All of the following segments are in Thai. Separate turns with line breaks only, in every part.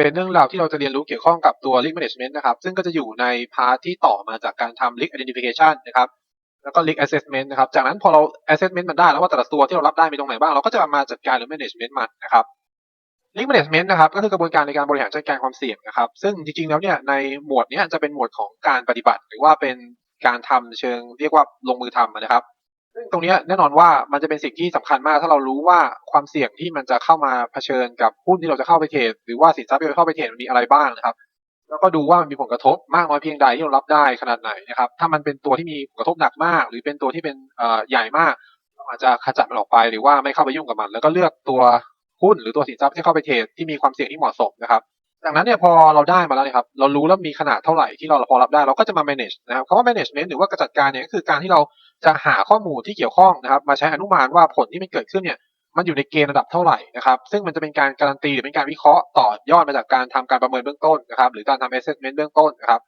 เป็นเรื่องราวที่เราจะเรียนรู้เกี่ยวข้องกับตัว Risk Management นะครับ ซึ่งก็จะอยู่ในพาร์ทที่ต่อมาจากการทำ Risk Identification นะครับ แล้วก็ Risk Assessment นะครับ จากนั้นพอเรา Assessment มันได้แล้วว่าแต่ละตัวที่เรารับได้มีตรงไหนบ้าง เราก็จะมาจัดการหรือ Management มันนะครับ Risk Management นะครับก็คือกระบวนการในการบริหารจัดการความเสี่ยงนะครับ ซึ่งจริงๆแล้วเนี่ยในหมวดนี้จะเป็นหมวดของการปฏิบัติ หรือว่าเป็นการทำเชิงเรียกว่าลงมือทำนะครับ ซึ่งตรงนี้แน่นอนว่ามันจะเป็นสิ่งที่สำคัญมาก ถ้าเรารู้ว่าความเสี่ยงที่มันจะเข้ามาเผชิญกับหุ้นที่เราจะเข้าไปเทรดหรือว่าสินทรัพย์ที่เราเข้าไปเทรดมันมีอะไรบ้างนะครับ แล้วก็ดูว่ามันมีผลกระทบมากน้อยเพียงใดที่เรารับได้ขนาดไหนนะครับ ถ้ามันเป็นตัวที่มีผลกระทบหนักมาก หรือเป็นตัวที่เป็นอ่อใหญ่มากเราอาจจะขจัดมันออกไปหรือว่าไม่เข้าไปยุ่งกับมัน แล้วก็เลือกตัวหุ้นหรือตัวสินทรัพย์ที่เข้าไปเทรดที่มีความเสี่ยงที่เหมาะสมนะครับ จากนั้นเนี่ยพอเราได้มาแล้วนี่ยครับ เรารู้แล้วมีขนาดเท่าไหร่ที่เราพอรับได้เราก็จะมา manage นะครับคำว่า management หรือว่าการจัดการเนี่ยก็คือการที่เราจะหาข้อมูลที่เกี่ยวข้องนะครับ มาใช้อนุมานว่าผลที่มันเกิดขึ้นเนี่ยมันอยู่ในเกณฑ์ระดับเท่าไหร่นะครับ ซึ่งมันจะเป็นการการันตีหรือเป็นการวิเคราะห์ต่อยอดมาจากการทำการประเมินเบื้องต้นนะครับหรือการทำ assessment เบื้องต้นนะครับ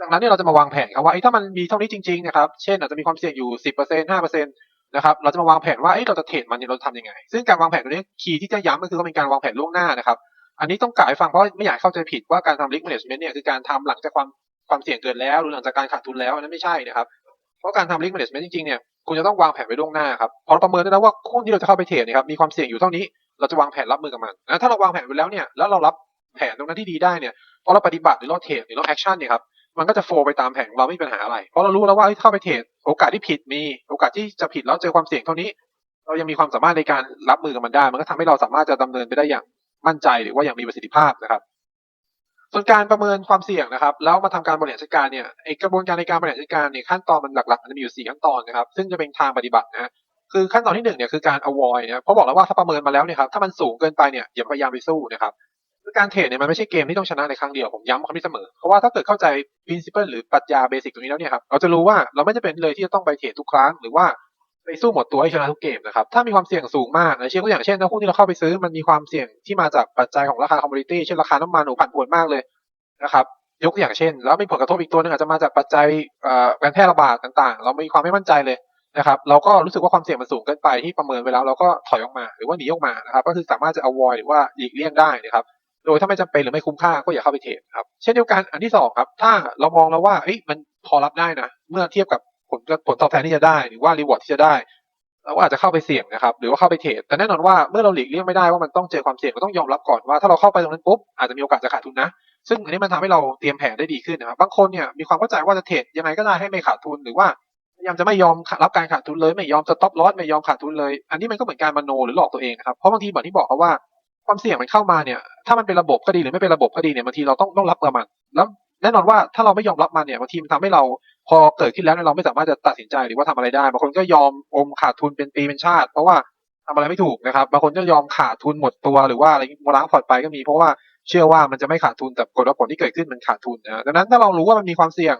จากนั้นเนี่ยเราจะมาวางแผนครับว่าเอ้ถ้ามันมีเท่านี้จริงๆนะครับเช่นอาจจะมีความเสี่ยงอยู่ 10% 5%นะครับเราจะมาวางแผนว่าเอ้เราจะเทรดมันเนี่ยเราจะทำยังไง ซึ่งการวางแผนตัวนี้คีย์ที่จะย้ำก็คือเป็นการวางแผนล่วงหน้านะครับ อันนี้ต้องกล่าวให้ฟังเพราะไม่อยากเข้าใจผิดว่าการทำ risk management เนี่ยคือการทำหลังจากความความเสี่ยงเกิดแล้ว หรือหลังจากการขาดทุนแล้วอันนั้นไม่ใช่นะครับ เพราะการทำ risk management จริงๆเนี่ยคุณจะต้องวางแผนไว้ล่วงหน้าครับพอประเมินได้แล้วว่าหุ้นที่เราจะเข้าไปเทรดเนะครับมีความเสี่ยงอยู่เท่านี้เราจะวางแผนรับมือกับมันนะถ้าเราวางแผนไว้แล้วเนี่ยแล้วเรารับแผนตรงนั้นที่ดีได้เนี่ยพอเราปฏิบัติหรือเราเทรดหรือเราแอคชั่นเนี่ยครับมันก็จะโฟไปตามแผนของเราไม่มีปัญหาอะไร เพราะเรารู้แล้วว่าเอ้ยเข้าไปเทรดโอกาสที่ผิดมี โอกาสที่จะผิดแล้วเจอความเสี่ยงเท่านี้ เรายังมีความสามารถในการรับมือกับมันได้ มันก็ทำให้เราสามารถจะดำเนินไปได้อย่าง มั่นใจหรือว่าอย่างมีประสิทธิภาพนะครับ ส่วนการประเมินความเสี่ยงนะครับ แล้วมาทำการบริหารจัดการเนี่ยไอกระบวนการในการบริหารจัดการเนี่ยขั้นตอนมันหลักๆมันจะมีอยู่สี่ขั้นตอนนะครับ ซึ่งจะเป็นทางปฏิบัตินะฮะคือขั้นตอนที่หนึ่งเนี่ยคือการ avoid นะเพราะบอกแล้วว่าถ้าประเมินมาแล้วเนี่ยครับถ้ามันสูงเกินไปเนี่ยอย่าพยายามไปสู้นะครับคือการเทรดเนี่ยมันไม่ใช่เกมที่ต้องชนะในครั้งเดียวผมย้ำคำนี้เสมอเพราะว่าถ้าเกิดเข้าใจ principle หรือปรัชญาเบสิกตรงนี้แล้วเนี่ยครับเราจะรู้ว่าเราไม่จำเป็นเลยที่จะต้องไปเทรดทุกครั้งหรือว่า ไปสู้หมดตัวให้ชนะทุกเกมนะครับ ถ้ามีความเสี่ยงสูงมากนะเช่นตัวอย่างเช่นถ้าหุ้นที่เราเข้าไปซื้อมันมีความเสี่ยงที่มาจากปัจจัยของราคาคอมมูนิตี้เช่นราคาน้ำมันโอ้ผันผวนมากเลยนะครับยกตัวอย่างเช่น แล้วมีผลกระทบอีกตัวหนึงอาจจะมาจากปัจจัยการแพร่ระบาดต่างๆ เรามีความไม่มั่นใจเลยนะครับ เราก็รู้สึกว่าความเสี่ยงมันสูงเกินไปที่ประเมินไว้แล้วเราก็ถอยออกมาหรือว่าหนีออกมานะครับ ก็คือสามารถจะ avoid หรือว่าหลีกเลี่ยงได้นะครับโดยถ้าไม่จำเป็นหรือไม่คุ้มค่าก็อย่าเข้าไปเทรดครับเช่นเดียวกันอันที่สองครับถ้าเรามองแล้วว่าเอ้ยมันพอรับได้นะ เมื่อเทียบกับ ลผลตอบแทนที่จะได้หรือว่ารีวอร์ดที่จะได้เราก็อาจจะเข้าไปเสี่ยงนะครับหรือว่าเข้าไปเทรดแต่แน่นอนว่าเมื่อเราหลีกเลี่ยงไม่ได้ว่ามันต้องเจอความเสี่ยงเราต้องยอมรับก่อนว่าถ้าเราเข้าไปตรงนั้นปุ๊บอาจจะมีโอกาสจะขาดทุนนะ ซึ่งอันนี้มันทำให้เราเตรียมแผนได้ดีขึ้นนะครับบางคนเนี่ยมีความเข้าใจว่าจะเทรดยังไงก็ได้ให้ไม่ขาดทุนหรือว่าพยายามจะไม่ยอมรับการขาดทุนเลย ไม่ยอมสต็อปลอสไม่ยอมขาดทุนเลย อันนี้มันก็เหมือนการมโนหรือหลอกตัวเองนะครับเพราะบางทีเหมือนที่บอกเขาว่าความเสี่ยงมันเข้ามาเนี่ยถ้ามันเป็นระบบก็ดีหรือไม่เป็นระบบก็ดีเนี่ยบางทีเราต้องต้องรับกับมันแล้วแน่นอนว่าถ้าเราไม่ยอมรับมันเนี่ยบางทีมันทำให้เรา พอเกิดขึ้นแล้วเนี่ยเราไม่สามารถจะตัดสินใจหรือว่าทำอะไรได้บางคนก็ยอมอมขาดทุนเป็นปีเป็นชาติ เพราะว่าทำอะไรไม่ถูกนะครับบางคนก็ยอมขาดทุนหมดตัวหรือว่าอะไรมล้างพอร์ตไปก็มีเพราะว่าเชื่อว่ามันจะไม่ขาดทุนแต่ผลว่าผลที่เกิดขึ้นมันขาดทุนนะดังนั้นถ้าเรารู้ว่ามันมีความเสี่ยง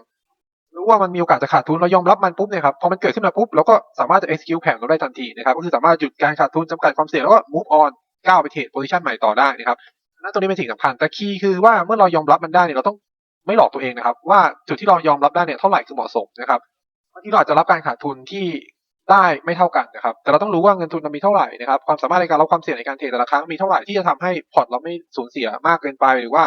รู้ว่ามันมีโอกาสจะขาดทุนเรายอมรับมันปุ๊บเนี่ยครับพอมันเกิดขึ้นมาปุ๊บเราก็สามารถจะ execute แผนเราได้ทันทีนะครับก็คือสามารถหยุดการขาดทุนจำกัดความเสี่ยงแล้วก็ move on ก้าวไปเทรด position ใหม่ต่อได้นะครับนั่นตรงนี้เป็นสิ่งสำคัญแต่คีย์คือว่าเมื่อเรายอมรับมันได้เนี่ยเราต้อง ไม่หลอกตัวเองนะครับ ว่าจุดที่เรายอมรับได้เนี่ยเท่าไหร่คือเหมาะสมนะครับบางทีเราอาจจะรับการขาดทุนที่ได้ไม่เท่ากันนะครับ แต่เราต้องรู้ว่าเงินทุนเรามีเท่าไหร่นะครับ ความสามารถในการรับความเสี่ยงในการเทรดแต่ละครั้งมีเท่าไหร่ที่จะทำให้พอร์ตเราไม่สูญเสียมากเกินไปหรือว่า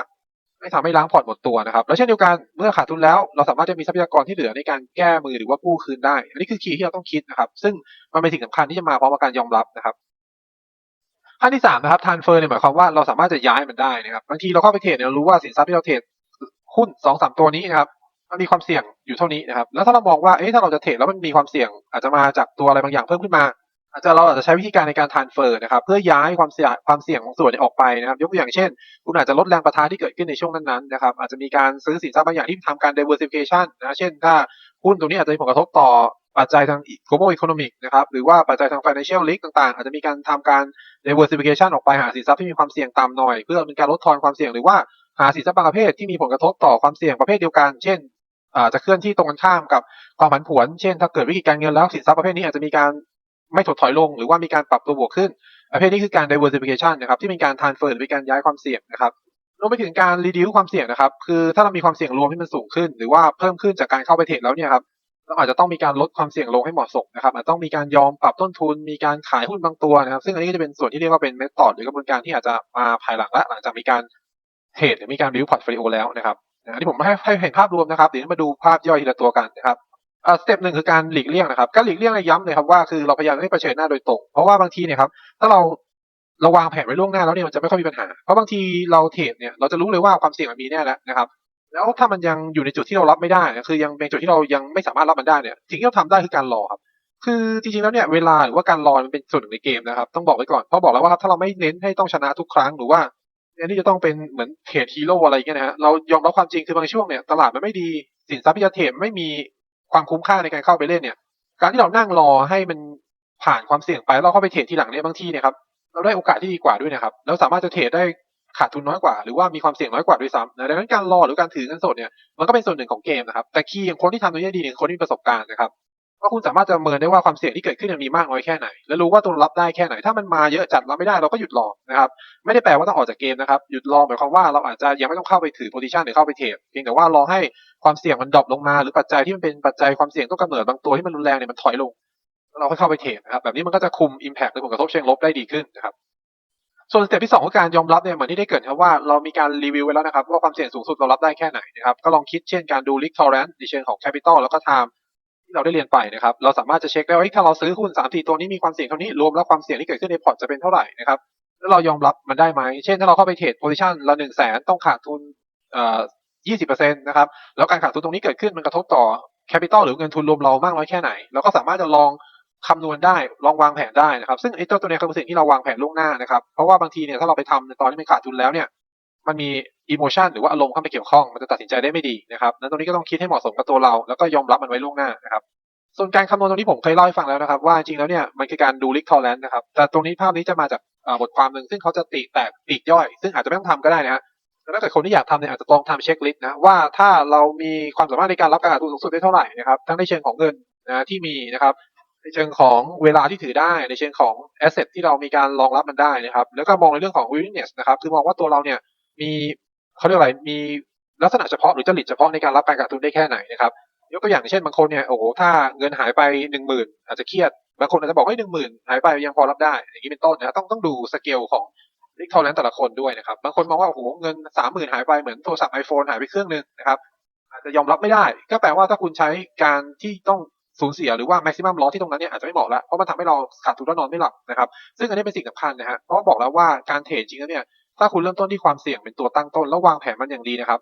ไม่ทำให้ล้างพอร์ตหมดตัวนะครับ แล้วเช่นเดียวกันเมื่อขาดทุนแล้ว เราสามารถจะมีทรัพยากรที่เหลือในการแก้มือหรือว่ากู้คืนได้ อันนี้คือคีย์ที่เราต้องคิดนะครับ ซึ่งมันเป็นสิ่งสำคัญที่จะมาพร้อมกับการยอมรับนะครับขั้นที่สามนะครับทานเฟอร์เนี่ยหมายความว่าเราสามารถจะย้ายมันได้นะครับบางทีเราเข้าไปเทรดเนี่ยเรารู้ว่าสินทรัพย์ที่เราเทรด หุ้นสองสามตัวนี้นะครับมันมีความเสี่ยงอยู่เท่านี้นะครับ แล้วถ้าเรามองว่าเอ๊ะถ้าเราจะเทรดแล้วมันมีความเสี่ยง อาจจะมาจากตัวอะไรบางอย่างเพิ่มขึ้นมา อาจจะเราอาจจะใช้วิธีการในการทานเฟอร์นะครับ เพื่อย้ายความเสี่ยงความเสี่ยงของส่วนนี้ออกไปนะครับ ยกตัวอย่างเช่น คุณอาจจะลดแรงประทะที่เกิดขึ้นในช่วงนั้นๆนะครับ อาจจะมีการซื้อสินทรัพย์บางอย่างที่ทำการ diversification นะเช่น ถ้าหุ้นตรงนี้อาจจะมีผลกระทบต่อปัจจัยทาง global economic นะครับหรือว่าปัจจัยทาง financial risk ต่างๆ อาจจะมีการทำการ diversification ออกไปหาสินทรัพย์ที่มีความเสี่ยงต่ำหน่อย เพื่อเป็นการลดทอนความเสี่ยงหรือว่า หาสินทรัพย์บางประเภทที่มีผลกระทบต่อความเสี่ยงประเภทเดียวกัน เช่นอาจะเคลื่อนที่ตรงกันข้ามกับความผันผวน เช่น ถ้าเกิดวิกฤตการเงินแล้วสินทรัพย์ประเภทนี้อาจจะมีการไม่ถดถอยลง หรือว่ามีการปรับตัวบวกขึ้น ประเภทนี้คือการ diversification นะครับที่เป็นการ transfer หรือเป็นการย้ายความเสี่ยงนะครับรวมไปถึงการ reduce ความเสี่ยงนะครับ คือถ้าเรามีความเสี่ยงรวมที่มันสูงขึ้น หรือว่าเพิ่มขึ้นจากการเข้าไปเทรดแล้วเนี่ยครับเราอาจจะต้องมีการลดความเสี่ยงลงให้เหมาะสมนะครับอาจจะต้องมีการยอมปรับต้นทุน มีการขายหุ้นบางตัวนะครับ ซึ่งอันนี้ก็จะเป็นส่วนที่เรียกว่าเป็นเมธอดหรือกระบวนการที่อาจจะมาภายหลังและหลังจากมีการ เทรดเนี่ยมีการ build portfolio แล้วนะครับอันนี้ผมให้ให้เห็นภาพรวมนะครับเดี๋ยวมาดูภาพย่อยทีละตัวกันนะครับอ่าสเต็ปหนึ่งคือการหลีกเลี่ยงนะครับการหลีกเลี่ยงเนี่ยย้ำเลยครับว่าคือเราพยายามไม่เผชิญหน้าโดยตรงเพราะว่าบางทีเนี่ยครับถ้าเราเราวางแผนไว้ล่วงหน้าแล้วเนี่ยมันจะไม่ค่อยมีปัญหา เพราะบางทีเราเทรดเนี่ยเราจะรู้เลยว่าความเสี่ยงมันมีแน่แล้วนะครับ แล้วถ้ามันยังอยู่ในจุดที่เรารับไม่ได้ คือยังเป็นจุดที่เรายังไม่สามารถรับมันได้เนี่ยสิ่งที่เราทำได้คือการรอครับ คือจริงๆแล้วเนี่ยเวลาหรือว่าการรอมันเป็นส่วนหนึ่งในเกมนะครับ ต้องบอกไว้ก่อนเพราะบอกแล้วว่าถ้าเราไม่เน้นให้ต้องชนะทุกครั้งหรือว่า นี่ยนี่จะต้องเป็นเหมือนเทรดฮีโร่อะไรอย่างเงี้ยนะฮะเรายอมรับความจริงคือบางช่วงเนี่ยตลาดมันไม่ดีสินทรัพย์ที่จะเทรดไม่มีความคุ้มค่าในการเข้าไปเล่นเนี่ย การที่เรานั่งรอให้มันผ่านความเสี่ยงไปแล้วเราเข้าไปเทรดทีหลังเนี่ยบางทีเนี่ยครับเราได้โอกาสที่ดีกว่าด้วยนะครับแล้วสามารถจะเทรดได้ขาดทุนน้อยกว่า หรือว่ามีความเสี่ยงน้อยกว่าด้วยซ้ำนะดังนั้นการรอหรือการถือเงินสดเนี่ยมันก็เป็นส่วนหนึ่งของเกมนะครับแต่คีย์ของคนที่ทำตรงนี้ดีเนี่ยคนที่มีประสบการณ์นะครับ ว่าคุณสามารถจะประเมินได้ว่าความเสี่ยงที่เกิดขึ้นมันมีมากน้อยแค่ไหน และรู้ว่าตัวรับได้แค่ไหน ถ้ามันมาเยอะจัดรับไม่ได้เราก็หยุดรอนะครับไม่ได้แปลว่าต้องออกจากเกมนะครับหยุดรอหมายความว่าเราอาจจะยังไม่ต้องเข้าไปถือโพซิชันหรือเข้าไปเทรดเพียงแต่ว่ารอให้ความเสี่ยงมันดรอปลงมา หรือปัจจัยที่มันเป็นปัจจัยความเสี่ยงต้นกำเนิดบางตัวที่มันรุนแรงเนี่ยมันถอยลง เราค่อยเข้าไปเทรดนะครับแบบนี้มันก็จะคุม Impact หรือผลกระทบเชิงลบได้ดีขึ้นนะครับส่วนสเต็ปที่สองการยอมรับเนี่ยเหมือนที่ได้เกิดครับว่าเรามีการรีวิวไว้แล้วนะครับว่าความเสี่ยงสูงสุดเรารับได้แค่ไหนนะครับก็ลองคิดเช่นการดู risk tolerance ในเชิงของ capital แล้วก็ time ที่เราได้เรียนไปนะครับ เราสามารถจะเช็คได้ว่าถ้าเราซื้อหุ้นสามสี่ตัวนี้มีความเสี่ยงเท่านี้รวมแล้วความเสี่ยงที่เกิดขึ้นในพอร์ตจะเป็นเท่าไหร่นะครับแล้วเรายอมรับมันได้ไหมเช่นถ้าเราเข้าไปเทรด position ละหนึ่งแสนต้องขาดทุนเอ่อยี่สิบเปอร์เซ็นต์นะครับแล้วการขาดทุนตรงนี้เกิดขึ้นมันกระทบต่อ capital หรือเงินทุนรวมเรามากน้อยแค่ไหนเราก็สามารถจะลองคำนวณได้ลองวางแผนได้นะครับ ซึ่งไอ้เจ้าตัวนี้คือสิ่งที่เราวางแผนล่วงหน้านะครับเพราะว่าบางทีเนี่ยถ้าเราไปทำในตอนที่มันขาดทุนแล้วเนี่ย มันมีอิโมชันหรือว่าอารมณ์เข้าไปเกี่ยวข้องมันจะตัดสินใจได้ไม่ดีนะครับนั้นตรงนี้ก็ต้องคิดให้เหมาะสมกับตัวเรา แล้วก็ยอมรับมันไว้ล่วงหน้านะครับส่วนการคำนวณตรงนี้ผมเคยเล่าให้ฟังแล้วนะครับ ว่าจริงแล้วเนี่ยมันคือการดู risk tolerance นะครับแต่ตรงนี้ภาพนี้จะมาจากบทความหนึ่งซึ่งเขาจะติแตกปีกย่อย ซึ่งอาจจะไม่ต้องทำก็ได้นะฮะแต่ถ้าเกิดคนที่อยากทำเนี่ยอาจจะลองทำเช็คลิสต์นะว่าถ้าเรามีความสามารถในการรับการาดทุนสูงสุดได้เท่าไหร่นะครับทั้งในเชิงของเงินนะที่มีนะครับในเชิงของเวลาที่ถือได้ในเชิงของแอสเซทที่เรามีการรองรับมันได้นะครับแล้วก็มองในเรื่องของ willingness นะครับคือมองว่าตัวเราเนี่ย มีเขาเรียกอะไรมีลักษณะเฉพาะหรือจริตเฉพาะในการรับการขาดทุนได้แค่ไหนนะครับยกตัวอย่างเช่นบางคนเนี่ยโอ้โหถ้าเงินหายไปหนึ่งหมื่นอาจจะเครียดบางคนอาจจะบอกว่าหนึ่งหมื่นหายไปยังพอรับได้ อย่างนี้เป็นต้นนะต้องต้องดูสเกลของลิกเท่านั้นแต่ละคนด้วยนะครับบางคนมองว่าโอ้โหเงินสามหมื่นหายไปเหมือนโทรศัพท์ไอโฟนหายไปเครื่องหนึงนะครับอาจจะยอมรับไม่ได้ ก็แปลว่าถ้าคุณใช้การที่ต้องสูญเสียหรือว่า maximum loss ที่ตรงนั้นเนี่ยอาจจะไม่เหมาะแล้วเพราะมันทำให้เราขาดทุนแล้วนอนไม่หลับนะครับซึ่งอันนี้เป็นสิ่งสำคัญนะฮะเพราะบอกแล้วว่าการเทรดจริงแล้วเนี่ย ถ้าคุณเริ่มต้นที่ความเสี่ยงเป็นตัวตั้งต้นแล้ววางแผนมันอย่างดีนะครับ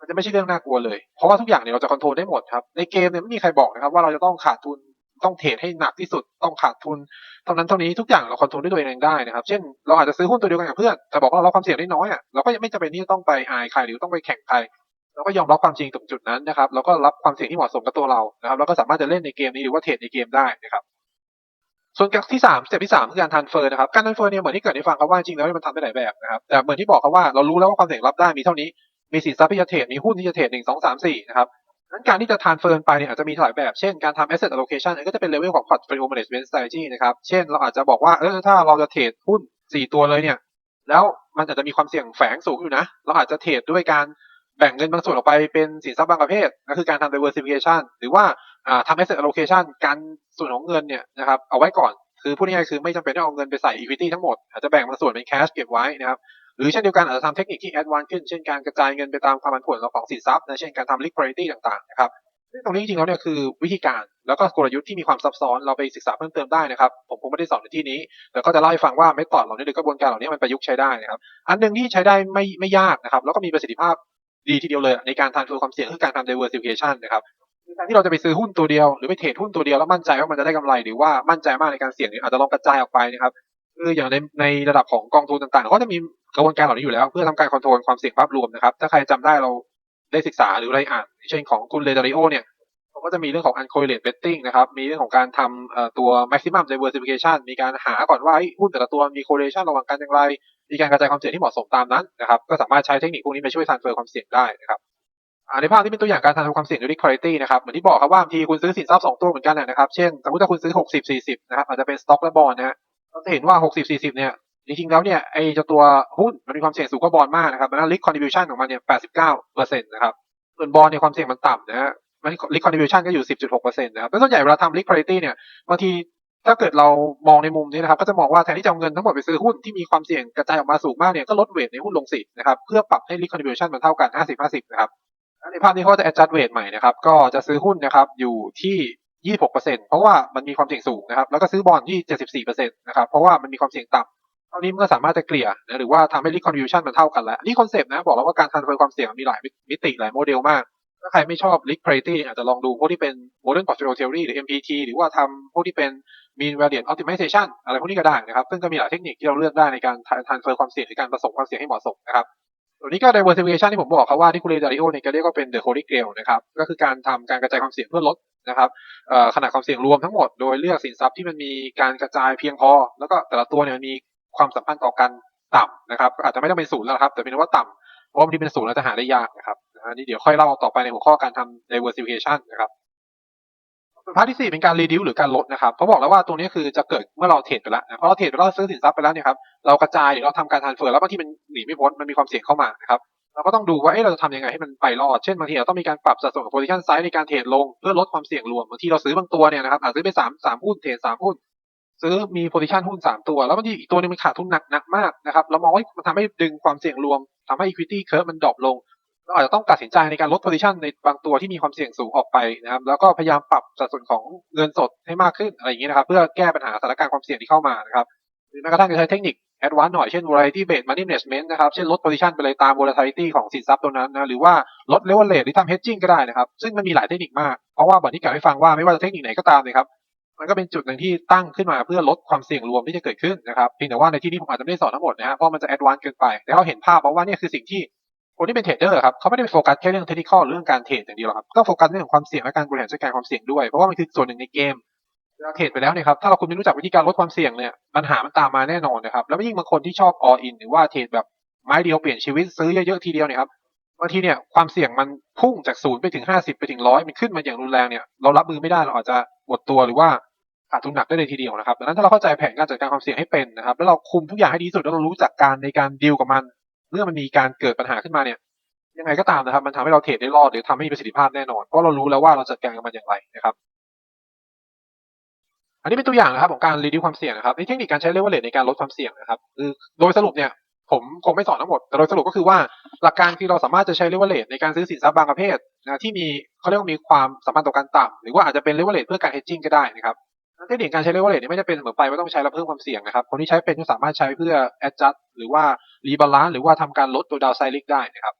มันจะไม่ใช่เรื่องน่ากลัวเลย เพราะว่าทุกอย่างเนี่ยเราจะคอนโทรลได้หมดครับ ในเกมเนี่ยไม่มีใครบอกนะครับ ว่าเราจะต้องขาดทุนต้องเทรดให้หนักที่สุดต้องขาดทุนเท่านั้นเท่านี้ทุกอย่างเราคอนโทรลด้วยตัวเองได้นะครับ เช่นเราอาจจะซื้อหุ้นตัวเดียวกันกับเพื่อนแต่บอกว่าเราความเสี่ยงได้น้อยอะเราก็ยังไม่จำเป็นที่จะต้องไปอายใครหรือต้องไปแข่งใครเราก็ยอมรับความจริงตรงจุดนั้นนะครับแล้วก็รับความเสี่ยงที่เหมาะสมกับตัวเรานะครับแล้วก็สามารถจะเล่นในเกมนี้หรือว่าเทรดในเกมได้นะครับ ส่วนที่สามสเต็ปที่สามคือการทันเฟอร์นะครับ การทันเฟอร์เนี่ยเหมือนที่เกิดให้ฟังครับว่าจริงแล้วมันทำได้หลายแบบนะครับ แต่เหมือนที่บอกครับว่าเรารู้แล้วว่าความเสี่ยงรับได้มีเท่านี้ มีสินทรัพย์ที่จะเทรด มีหุ้นที่จะเทรดหนึ่งสองสามสี่นะครับนั้นการที่จะทานเฟิร์นไปเนี่ยอาจจะมีหลายแบบ เช่นการทำ asset allocation ก็จะเป็นเลเวลของ portfolio management strategy นะครับ เช่นเราอาจจะบอกว่า เออ ถ้าเราจะเทรดหุ้นสี่ตัวเลยเนี่ย แล้วมันอาจจะมีความเสี่ยงแฝงสูงอยู่นะ เราอาจจะเทรดด้วยการแบ่งเงินบางส่วนออกไปเป็นสินทรัพย์บางประเภทก็คือการทำ diversification หรือว่า ทำ asset allocation การส่วนของเงินเนี่ยนะครับเอาไว้ก่อนคือพูดง่ายๆคือไม่จำเป็นต้องเอาเงินไปใส่ equity ทั้งหมด อาจจะแบ่งบางส่วนเป็น cash เก็บไว้นะครับหรือเช่นเดียวกันอาจจะทำเทคนิคที่แอดวานซ์ขึ้น เช่นการกระจายเงินไปตามความผันผวนของสินทรัพย์นะเช่นการทำ liquidity ต่างๆนะครับซึ่งตรงนี้จริงๆแล้วเนี่ยคือวิธีการแล้วก็กลยุทธ์ที่มีความซับซ้อนเราไปศึกษาเพิ่มเติมได้นะครับ ผมคงไม่ได้สอนในที่นี้ แต่ก็จะเล่าให้ฟังว่าเมธอดเหล่านี้หรือกระบวนการเหล่านี้มันประยุกต์ใช้ได้นะครับ อันหนึ่งที่ใช้ได้ไม่ไม่ยากนะครับแล้วก็มีประสิทธิภาพดีทีเดียวเลยในการทานตัวความเสี่ยงคือการทำ diversification นะครับ การที่เราจะไปซื้อหุ้นตัวเดียวหรือไปเทรดหุ้นตัวเดียวแล้วมั่นใจว่ามันจะได้กำไรหรือว่ามั่นใจมากในการเสี่ยงเนี่ยอาจจะลองกระจายออกไปนะครับคืออย่างในในระดับของกองทุนต่างๆเขาจะมีกระบวนการเหล่านี้อยู่แล้ว เพื่อทำการคอนโทรลความเสี่ยงภาพรวมนะครับ ถ้าใครจำได้เราได้ศึกษาหรืออะไรอ่านเช่นของคุณเลดาริโอเนี่ยเขาก็จะมีเรื่องของ uncorrelated betting นะครับมีเรื่องของการทำตัว maximum diversification มีการหาก่อนว่าหุ้นแต่ละตัวมี correlation ระหว่างกันอย่างไร มีการกระจายความเสี่ยงที่เหมาะสมตามนั้นนะครับ ก็สามารถใช้เทคนิคพวกนี้ไปช่วย transfer ความเสี่ยงได้นะครับ ในภาพที่เป็นตัวอย่างการทำความเสี่ยง risk quality นะครับเหมือนที่บอกครับว่าบางทีคุณซื้อสินทรัพย์สองตัวเหมือนกันนะครับ เช่นสมมติถ้าคุณซื้อ 60 40 นะครับอาจจะเป็นสต็อกและบอลนะฮะเราจะเห็นว่า 60 40 เนี่ยจริงๆแล้วเนี่ยไอ้เจ้าตัวหุ้นมันมีความเสี่ยงสูงกว่าบอลมากนะครับมัน risk contribution ของมันเนี่ย 89%นต์นะครับส่วนบอลเนี่ยความเสี่ยงมันต่ำนะฮะมัน risk contribution ก็อยู่ 10.6%นต์นะครับแล้วส่วนใหญ่เวลาทำ risk quality เนี่ยบางทีถ้าเกิดเรามองในมุมนี้นะครับ ก็จะมองว่าแทนที่จะเอาเงินทั้งหมดไปซื้อหุ้นที่มีความเสี่ยงกระจายออกมาสูงมากเนี่ยก็ลดเวทในหุ้นลงสินะครับเพื่อปรับให้ risk contribution มันเท่ากัน 50-50 นะครับ ในภาพนี้เขาจะ adjust weight ใหม่นะครับ ก็จะซื้อหุ้นนะครับอยู่ที่26%เพราะว่ามันมีความเสี่ยงสูงนะครับ แล้วก็ซื้อบอลที่74%นะครับเพราะว่ามันมีความเสี่ยงต่ำเท่านี้มันก็สามารถจะเกลี่ยนะหรือว่าทำให้ risk contribution มันเท่ากันแล้ว นี่คอนเซปต์นะบอกแล้วว่าการ transfer ความเสี่ยงมีหลายมิติหลายโมเดลมาก ถ้าใครไม่ชอบ risk parity อาจจะลองดูพวกที่เป็น modern portfolio theory หรือ MPT หรือว่าทำพวกที่เป็น mean variance optimization อะไรพวกนี้ก็ได้นะครับ ซึ่งก็มีหลายเทคนิคที่เราเลือกได้ในการ transfer ความเสี่ยงหรือการผสมความเสี่ยงให้เหมาะสมนะครับ ตัวนี้ก็ diversification ที่ผมบอกครับว่าที่คุณเรดาริโอเนี่ยก็เรียกว่าเป็น the holy grail นะครับก็คือการทำการกระจายความเสี่ยงเพื่อลดนะครับขนาดความเสี่ยงรวมทั้งหมดโดยเลือกสินทรัพย์ที่มันมีการกระจายเพียงพอ แล้วก็แต่ละตัวเนี่ยมีความสัมพันธ์ต่อกันต่ำนะครับอาจจะไม่ต้องเป็นศูนย์แล้วครับ แต่เป็นว่าต่ำเพราะว่าบางทีเป็นศูนย์แล้วจะหาได้ยากนะครับอันนี้เดี๋ยวค่อยเล่าต่อไปในหัวข้อการทำ diversification นะครับ พาร์ทที่สี่เป็นการ reduce หรือการลดนะครับเขาบอกแล้วว่าตรงนี้คือจะเกิดเมื่อเราเทรดไปแล้วนะเพราะเราเทรดไปแล้วซื้อสินทรัพย์ไปแล้วเนี่ยครับเรากระจายหรือเราทำการ transfer แล้วบางทีมันหนีไม่พ้นมันมีความเสี่ยงเข้ามานะครับเราก็ต้องดูว่าเอ๊ะเราจะทำยังไงให้มันไปรอด เช่นบางทีเราต้องมีการปรับสัดส่วนของ position size ในการเทรดลงเพื่อลดความเสี่ยงรวมบางทีเราซื้อบางตัวเนี่ยนะครับอาจซื้อไปสามสามหุ้นเทรดสามหุ้น ซื้อมี position หุ้นสามตัว แล้วบางทีอีกตัวหนึงมันขาดทุนหนักหนักมากนะครับเรามองว่ามันทำให้ดึงความเสี่ยงรวมทำให้ equity curve มันดรอปลง เราอาจจะต้องตัดสินใจในการลด position ในบางตัวที่มีความเสี่ยงสูงออกไปนะครับ แล้วก็พยายามปรับสัดส่วนของเงินสดให้มากขึ้นอะไรอย่างนี้นะครับ เพื่อแก้ปัญหาสถานการณ์ความเสี่ยงที่เข้ามานะครับหรือแม้กระทั่งจะใช้เทคนิคแอดวานซ์หน่อยเช่น variety based money management นะครับ เช่นลด position ไปเลยตาม volatility ของสินทรัพย์ตัวนั้นนะหรือว่าลด leverage หรือทำ hedging ก็ได้นะครับ ซึ่งมันมีหลายเทคนิคมาก เพราะว่าบอกที่กล่าวให้ฟังว่าไม่ว่าจะเทคนิคไหนก็ตามนะครับมันก็เป็นจุดหนึ่งที่ตั้งขึ้นมาเพื่อลดความเสี่ยงรวมที่จะเกิดขึ้นนะครับเพียงแต่ว่าในที่นี้ผมอาจจะไม่ได้สอนทั้งหมดนะฮะเพราะมันจะแอดวานซ์เกินไปแต่เขาเห็นภาพเพราะว่านี่คือสิ่งที่ คนที่เป็นเทรดเดอร์ครับเขาไม่ได้ไปโฟกัสแค่เรื่องเทคนิคเรื่องการเทรดอย่างเดียวครับก็โฟกัสเรื่องของความเสี่ยงและการบริหารจัดการความเสี่ยงด้วยเพราะว่ามันคือส่วนหนึ่งในเกมเวลาเทรดไปแล้วเนี่ยครับถ้าเราคุณไม่รู้จักวิธีการลดความเสี่ยงเนี่ยปัญหามันตามมาแน่นอนนะครับแล้วยิ่งบางคนที่ชอบ all in หรือว่าเทรดแบบไม้เดียวเปลี่ยนชีวิตซื้อเยอะๆทีเดียวเนี่ยครับบางทีเนี่ยความเสี่ยงมันพุ่งจากศูนย์ไปถึงห้าสิบไปถึงร้อยมันขึ้นมาอย่างรุนแรงเนี่ยเรารับมือไม่ได้เราอาจจะหมดตัวหรือว่าขาดทุนหนักได้เลยทีเดียวนะครับดังนั้นถ้าเราเข้าใจแผนการจัดการความเสี่ยงให้เป็นนะครับแล้วเราคุมทุกอย่างให้ดีที่สุดแล้วเรารู้จักการในการดีลกับมัน เมื่อมันมีการเกิดปัญหาขึ้นมาเนี่ยยังไงก็ตามนะครับ มันทำให้เราเทรดได้รอดหรือทำให้มีประสิทธิภาพแน่นอนเพราะเรารู้แล้วว่าเราจัดการกับมันอย่างไรนะครับ อันนี้เป็นตัวอย่างนะครับของการรีดิวความเสี่ยงนะครับในเทคนิคการใช้เลเวลเลในการลดความเสี่ยงนะครับคือโดยสรุปเนี่ยผมคงไม่สอนทั้งหมด แต่โดยสรุปก็คือว่าหลักการคือเราสามารถจะใช้เลเวลเลในการซื้อสินทรัพย์บางประเภทนะที่มีเขาเรียกว่ามีความสัมพันธ์ต่อการต่ำหรือว่าอาจจะเป็นเลเวลเลเพื่อการ hedging ก็ได้นะครับ เทคนิคการใช้เลเวลเลนี่ไม่จะเป็นเสมอไปว่าต้องใช้แล้วเพิ่มความเสี่ยงนะครับ คนที่ใช้เป็นก็สามารถใช้เพื่อ adjust หรือว่า rebalance หรือว่าทำการลดตัวดาวไซลิกได้นะครับ